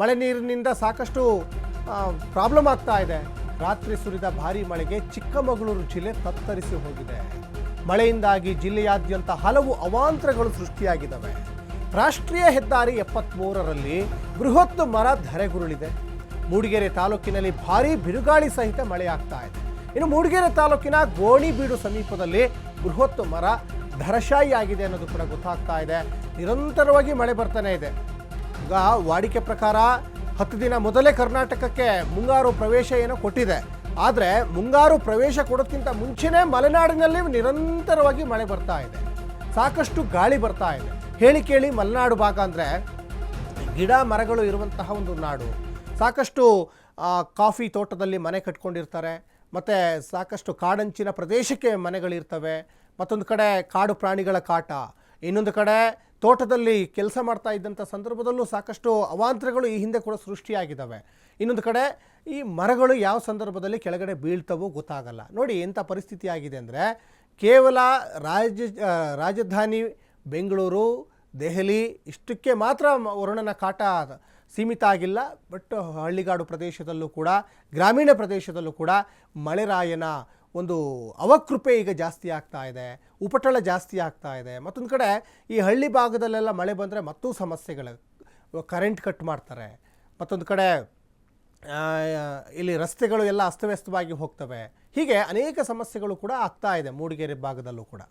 ಮಳೆ ನೀರಿನಿಂದ ಸಾಕಷ್ಟು ಪ್ರಾಬ್ಲಮ್ ಆಗ್ತಾ ಇದೆ. ರಾತ್ರಿ ಸುರಿದ ಭಾರೀ ಮಳೆಗೆ ಚಿಕ್ಕಮಗಳೂರು ಜಿಲ್ಲೆ ತತ್ತರಿಸಿ ಹೋಗಿದೆ. ಮಳೆಯಿಂದಾಗಿ ಜಿಲ್ಲೆಯಾದ್ಯಂತ ಹಲವು ಅವಾಂತರಗಳು ಸೃಷ್ಟಿಯಾಗಿದ್ದಾವೆ. ರಾಷ್ಟ್ರೀಯ ಹೆದ್ದಾರಿ ಎಪ್ಪತ್ತ್ಮೂರರಲ್ಲಿ ಬೃಹತ್ ಮರ ಧರೆಗುರುಳಿದೆ. ಮೂಡಿಗೆರೆ ತಾಲೂಕಿನಲ್ಲಿ ಭಾರೀ ಬಿರುಗಾಳಿ ಸಹಿತ ಮಳೆಯಾಗ್ತಾ ಇದೆ. ಇನ್ನು ಮೂಡಿಗೆರೆ ತಾಲೂಕಿನ ಗೋಣಿಬೀಡು ಸಮೀಪದಲ್ಲಿ ಬೃಹತ್ ಮರ ಧರಶಾಯಿ ಆಗಿದೆ ಅನ್ನೋದು ಕೂಡ ಗೊತ್ತಾಗ್ತಾ ಇದೆ. ನಿರಂತರವಾಗಿ ಮಳೆ ಬರ್ತಾನೆ ಇದೆ. ಈಗ ವಾಡಿಕೆ ಪ್ರಕಾರ ಹತ್ತು ದಿನ ಮೊದಲೇ ಕರ್ನಾಟಕಕ್ಕೆ ಮುಂಗಾರು ಪ್ರವೇಶ ಏನೋ ಕೊಟ್ಟಿದೆ. ಆದರೆ ಮುಂಗಾರು ಪ್ರವೇಶ ಕೊಡೋದಕ್ಕಿಂತ ಮುಂಚೆನೇ ಮಲೆನಾಡಿನಲ್ಲಿ ನಿರಂತರವಾಗಿ ಮಳೆ ಬರ್ತಾ ಇದೆ. ಸಾಕಷ್ಟು ಗಾಳಿ ಬರ್ತಾ ಇದೆ. ಹೇಳಿ ಕೇಳಿ ಮಲೆನಾಡು ಭಾಗ ಅಂದರೆ ಗಿಡ ಮರಗಳು ಇರುವಂತಹ ಒಂದು ನಾಡು. ಸಾಕಷ್ಟು ಕಾಫಿ ತೋಟದಲ್ಲಿ ಮನೆ ಕಟ್ಕೊಂಡಿರ್ತಾರೆ. ಮತ್ತು ಸಾಕಷ್ಟು ಕಾಡಂಚಿನ ಪ್ರದೇಶಕ್ಕೆ ಮನೆಗಳಿರ್ತವೆ. ಮತ್ತೊಂದು ಕಡೆ ಕಾಡು ಪ್ರಾಣಿಗಳ ಕಾಟ. ಇನ್ನೊಂದು ಕಡೆ ತೋಟದಲ್ಲಿ ಕೆಲಸ ಮಾಡ್ತಾ ಇದ್ದಂಥ ಸಂದರ್ಭದಲ್ಲೂ ಸಾಕಷ್ಟು ಅವಾಂತರಗಳು ಈ ಹಿಂದೆ ಕೂಡ ಸೃಷ್ಟಿಯಾಗಿದ್ದಾವೆ. ಇನ್ನೊಂದು ಕಡೆ ಈ ಮರಗಳು ಯಾವ ಸಂದರ್ಭದಲ್ಲಿ ಕೆಳಗಡೆ ಬೀಳ್ತವೋ ಗೊತ್ತಾಗಲ್ಲ. ನೋಡಿ ಎಂಥ ಪರಿಸ್ಥಿತಿ ಆಗಿದೆ ಅಂದರೆ ಕೇವಲ ರಾಜ ರಾಜಧಾನಿ ಬೆಂಗಳೂರು, ದೆಹಲಿ ಇಷ್ಟಕ್ಕೆ ಮಾತ್ರ ವರುಣನ ಕಾಟ ಸೀಮಿತ ಆಗಿಲ್ಲ. ಬಟ್ ಹಳ್ಳಿಗಾಡು ಪ್ರದೇಶದಲ್ಲೂ ಕೂಡ, ಗ್ರಾಮೀಣ ಪ್ರದೇಶದಲ್ಲೂ ಕೂಡ ಮಳೆರಾಯನ ಒಂದು ಅವಕೃಪೆ ಈಗ ಜಾಸ್ತಿ ಆಗ್ತಾ ಇದೆ, ಉಪಟಳ ಜಾಸ್ತಿ ಆಗ್ತಾ ಇದೆ. ಮತ್ತೊಂದು ಕಡೆ ಈ ಹಳ್ಳಿ ಭಾಗದಲ್ಲೆಲ್ಲ ಮಳೆ ಬಂದರೆ ಮತ್ತೂ ಸಮಸ್ಯೆಗಳು ಕರೆಂಟ್ ಕಟ್ ಮಾಡ್ತಾರೆ. ಮತ್ತೊಂದು ಕಡೆ ಇಲ್ಲಿ ರಸ್ತೆಗಳು ಎಲ್ಲ ಅಸ್ತವ್ಯಸ್ತವಾಗಿ ಹೋಗ್ತವೆ. ಹೀಗೆ ಅನೇಕ ಸಮಸ್ಯೆಗಳು ಕೂಡ ಆಗ್ತಾ ಇದೆ ಮೂಡಿಗೆರೆ ಭಾಗದಲ್ಲೂ ಕೂಡ.